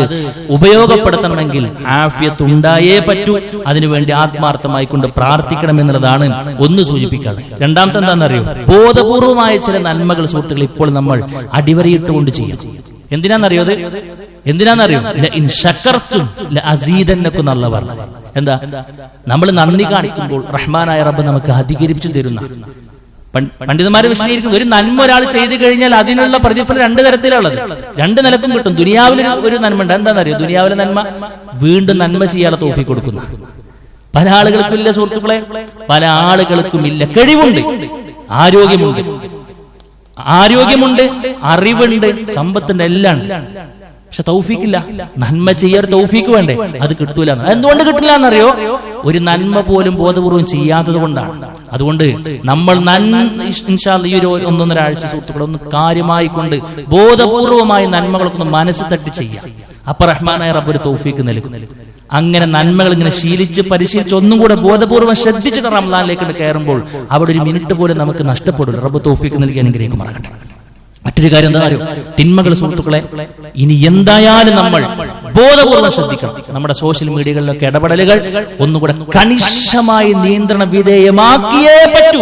Speaker 1: ഉപയോഗപ്പെടുത്തണമെങ്കിൽ ആഫിയത്ത് ഉണ്ടായേ പറ്റൂ അതിനുവേണ്ടി ആത്മാർത്ഥമായി കൊണ്ട് പ്രാർത്ഥിക്കണം എന്നുള്ളതാണ് ഒന്ന് സൂചിപ്പിക്കുന്നത് രണ്ടാമത്തെ എന്താണെന്നറിയോ? ബോധപൂർവമായ ചില നന്മകൾ സുഹൃത്തുക്കൾ ഇപ്പോൾ നമ്മൾ അടിവരയിട്ടുകൊണ്ട് ചെയ്യും എന്തിനാണെന്നറിയോ അത്? എന്തിനാന്നറിയോ ഇൻ ശക്കർത്തും അസീതന്നക്കും നല്ല പറഞ്ഞു എന്താ? നമ്മൾ നന്ദി കാണിക്കുമ്പോൾ റഹ്മാനായ റബ്ബ് നമുക്ക് അധികരിപ്പിച്ചു തരുന്ന. പണ്ഡിതന്മാരെ വിശദീകരിക്കുന്നു ഒരു നന്മ ഒരാൾ ചെയ്തു കഴിഞ്ഞാൽ അതിനുള്ള പ്രതിഫലം രണ്ട് തരത്തിലുള്ളത്. രണ്ട് നിലക്കും കിട്ടും. ദുനിയാവിൽ ഒരു- ഒരു നന്മ ഉണ്ട്. എന്താണെന്നറിയോ? ദുനിയാവിലെ നന്മ വീണ്ടും നന്മ ചെയ്യാതെ തോഫി കൊടുക്കുന്നു. പല ആളുകൾക്കും ഇല്ല സുഹൃത്തുക്കളെ പല ആളുകൾക്കും ഇല്ല. കഴിവുണ്ട്. ആരോഗ്യമുണ്ട്. ആരോഗ്യമുണ്ട്. അറിവുണ്ട് സമ്പത്തുണ്ട് എല്ലാം ഉണ്ട്. പക്ഷെ തൗഫീക്കില്ല നന്മ ചെയ്യാൻ തൗഫീക്ക് വേണ്ടേ? അത് കിട്ടൂല എന്തുകൊണ്ട് കിട്ടില്ല എന്നറിയോ? ഒരു നന്മ പോലും ബോധപൂർവം ചെയ്യാത്തത് കൊണ്ടാണ്. അതുകൊണ്ട് നമ്മൾ ഈ ഒരു ഒന്നൊന്നര ആഴ്ച സുഹൃത്തുക്കളെ ഒന്ന് കാര്യമായി കൊണ്ട് ബോധപൂർവമായ നന്മകളൊക്കെ ഒന്ന് മനസ്സ് തട്ടി ചെയ്യാം. അപ്പൊ റഹ്മാനായ റബ്ബ് ഒരു തൗഫീക്ക് നൽകും. അങ്ങനെ നന്മകൾ ഇങ്ങനെ ശീലിച്ച് പരിശീലിച്ച് ഒന്നും കൂടെ ബോധപൂർവം ശ്രദ്ധിച്ചിട്ട് റംലാനിലേക്ക് കയറുമ്പോൾ അവിടെ ഒരു മിനിറ്റ് പോലും നമുക്ക് നഷ്ടപ്പെടില്ല റബ്ബ് തോഫിക്ക് നൽകി അനുഗ്രഹിക്കുമാറാകട്ടെ. മറ്റൊരു കാര്യം എന്താ അറിയോ? തിന്മകൾ സുഹൃത്തുക്കളെ ഇനി എന്തായാലും നമ്മൾ ബോധപൂർവം ശ്രദ്ധിക്കണം. നമ്മുടെ സോഷ്യൽ മീഡിയകളിലൊക്കെ ഇടപെടലുകൾ ഒന്നുകൂടെ കണിശമായി നിയന്ത്രണ വിധേയമാക്കിയേ പറ്റൂ.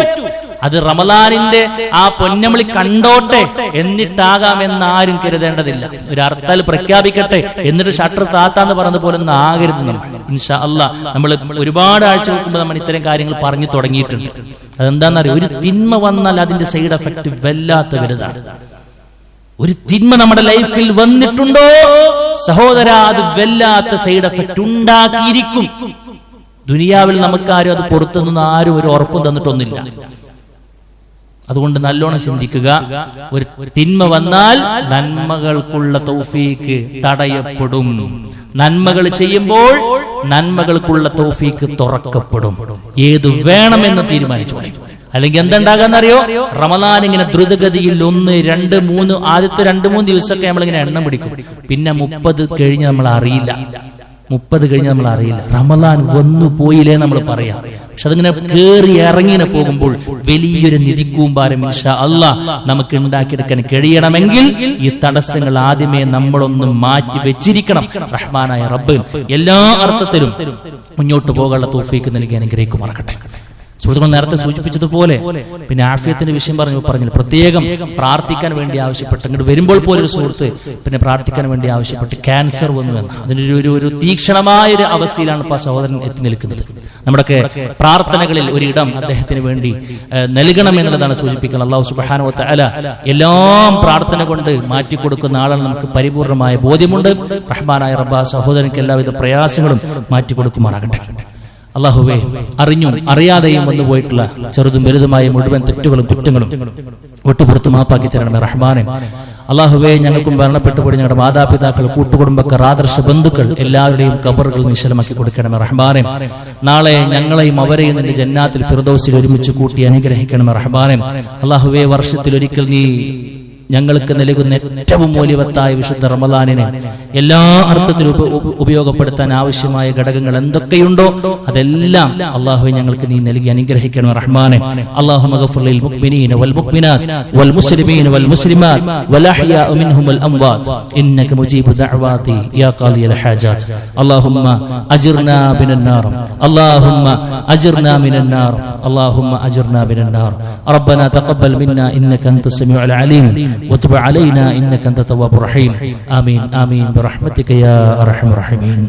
Speaker 1: അത് റമലാനിന്റെ ആ പൊന്നമളി കണ്ടോട്ടെ എന്നിട്ടാകാം എന്ന് ആരും കരുതേണ്ടതില്ല. ഒരു ഹർത്താൽ പ്രഖ്യാപിക്കട്ടെ എന്നിട്ട് ഷട്ടർ താത്താന്ന് പറഞ്ഞത് പോലെ ഒന്നും ആകരുത് നമ്മൾ. ഇൻഷാ അല്ല നമ്മൾ ഒരുപാട് ആഴ്ച നോക്കുമ്പോൾ നമ്മൾ ഇത്തരം കാര്യങ്ങൾ പറഞ്ഞു തുടങ്ങിയിട്ടുണ്ട്. അതെന്താണെന്നറിയോ ഒരു തിന്മ വന്നാൽ അതിന്റെ സൈഡ് എഫക്ട് വല്ലാത്ത വലുതാണ്. ഒരു തിന്മ നമ്മുടെ ലൈഫിൽ വന്നിട്ടുണ്ടോ? സഹോദര അത് വല്ലാത്ത സൈഡ് എഫക്ട് ഉണ്ടാക്കിയിരിക്കും. ദുനിയാവിൽ നമുക്കാരും അത് പുറത്തുനിന്ന് ആരും ഒരു ഉറപ്പും തന്നിട്ടൊന്നില്ല അതുകൊണ്ട് നല്ലോണം ചിന്തിക്കുക. ഒരു തിന്മ വന്നാൽ നന്മകൾക്കുള്ള തൗഫീക്ക് തടയപ്പെടും. നന്മകൾ ചെയ്യുമ്പോൾ നന്മകൾക്കുള്ള തൗഫീക്ക് തുറക്കപ്പെടും. ഏത് വേണമെന്ന് തീരുമാനിച്ചോളെ. അല്ലെങ്കിൽ എന്തുണ്ടാകാന്നറിയോ? റമദാൻ ഇങ്ങനെ ദ്രുതഗതിയിൽ ഒന്ന് രണ്ട് മൂന്ന് ആദ്യത്തെ രണ്ട് മൂന്ന് ദിവസമൊക്കെ നമ്മളിങ്ങനെ എണ്ണം പിടിക്കും. പിന്നെ മുപ്പത് കഴിഞ്ഞ് നമ്മൾ അറിയില്ല. മുപ്പത് കഴിഞ്ഞ് നമ്മൾ അറിയില്ല. റമദാൻ വന്നു പോയില്ലേ നമ്മൾ പറയാം. പക്ഷെ അതിങ്ങനെ കേറി ഇറങ്ങിനെ പോകുമ്പോൾ വലിയൊരു നിധിക്കൂമ്പാരം ഇൻഷാ അല്ല നമുക്ക് ഉണ്ടാക്കിയെടുക്കാൻ കഴിയണമെങ്കിൽ ഈ തടസ്സങ്ങൾ ആദ്യമേ നമ്മളൊന്ന് മാറ്റി വെച്ചിരിക്കണം. റഹ്മാനായ റബ്ബ് എല്ലാ അർത്ഥത്തിലും മുന്നോട്ട് പോകാനുള്ള തോഫീക്ക് നൽകി അനുഗ്രഹിക്കുമാറാകട്ടെ. സുഹൃത്തുക്കൾ നേരത്തെ സൂചിപ്പിച്ചതുപോലെ പിന്നെ ആഫിയത്തിന്റെ വിഷയം പറഞ്ഞു പറഞ്ഞു പ്രത്യേകം പ്രാർത്ഥിക്കാൻ വേണ്ടി ആവശ്യപ്പെട്ട് ഇങ്ങോട്ട് വരുമ്പോൾ പോലെ ഒരു സുഹൃത്ത് പിന്നെ പ്രാർത്ഥിക്കാൻ വേണ്ടി ആവശ്യപ്പെട്ട് ക്യാൻസർ വന്നു എന്ന്. അതിനൊരു ഒരു ഒരു തീക്ഷണമായ ഒരു അവസ്ഥയിലാണ് ഇപ്പൊ സഹോദരൻ എത്തി നിൽക്കുന്നത്. നമ്മുടെയൊക്കെ പ്രാർത്ഥനകളിൽ ഒരിടം അദ്ദേഹത്തിന് വേണ്ടി നൽകണം എന്നുള്ളതാണ് സൂചിപ്പിക്കുന്നത്. അള്ളാഹു സുബാനോത്ത അല എല്ലാം പ്രാർത്ഥന കൊണ്ട് മാറ്റിക്കൊടുക്കുന്ന ആളാണ് നമുക്ക് പരിപൂർണമായ ബോധ്യമുണ്ട്. റഹ്മാനായ റബ്ബ സഹോദരനക്ക് എല്ലാവിധ പ്രയാസങ്ങളും മാറ്റിക്കൊടുക്കുമാറാകട്ടെ. അള്ളാഹുവെ അറിഞ്ഞും അറിയാതെയും വന്നു പോയിട്ടുള്ള ചെറുതും വലുതുമായ മുഴുവൻ തെറ്റുകളും കുറ്റങ്ങളും ഒട്ടുപുറത്ത് മാപ്പാക്കി തരണമേ റഹ്മാനെ. അള്ളാഹുവെ ഞങ്ങൾക്കും മരണപ്പെട്ടു പോയി ഞങ്ങളുടെ മാതാപിതാക്കൾ കൂട്ടുകുടുംബക്കാർ ആദർശ ബന്ധുക്കൾ എല്ലാവരുടെയും കബറുകൾ നിശ്ചലമാക്കി കൊടുക്കണമേ റഹ്മാനെ. നാളെ ഞങ്ങളെയും അവരെയും നിന്റെ ജന്നാത്തിൽ ഫിർദൌസിൽ ഒരുമിച്ച് കൂട്ടി അനുഗ്രഹിക്കണമേ റഹ്മാനെ. അള്ളാഹുവെ വർഷത്തിൽ ഒരിക്കൽ നീ ഞങ്ങൾക്ക് നൽകുന്ന ഏറ്റവും മൂല്യവത്തായ വിശുദ്ധ റമദാനിനെ എല്ലാ അർത്ഥത്തിലും ഉപ- ഉപ- ഉപയോഗപ്പെടുത്താൻ ആവശ്യമായ ഘടകങ്ങൾ എന്തൊക്കെയുണ്ടോ അതെല്ലാം അള്ളാഹു ഞങ്ങൾക്ക് നീ നൽകി അനുഗ്രഹിക്കണം റഹ്മാനെ അള്ളാഹു المؤمنين والمؤمنات والمسلمين والمسلمات والأحياء منهم والأموات إنك مجيب دعوات يا قاضي الحاجات اللهم أجرنا من النار اللهم أجرنا من النار اللهم أجرنا من النار ربنا تقبل منا إنك أنت السميع العليم وتب علينا إنك أنت التواب الرحيم. آمين. آمين. برحمتك يا أرحم الراحمين.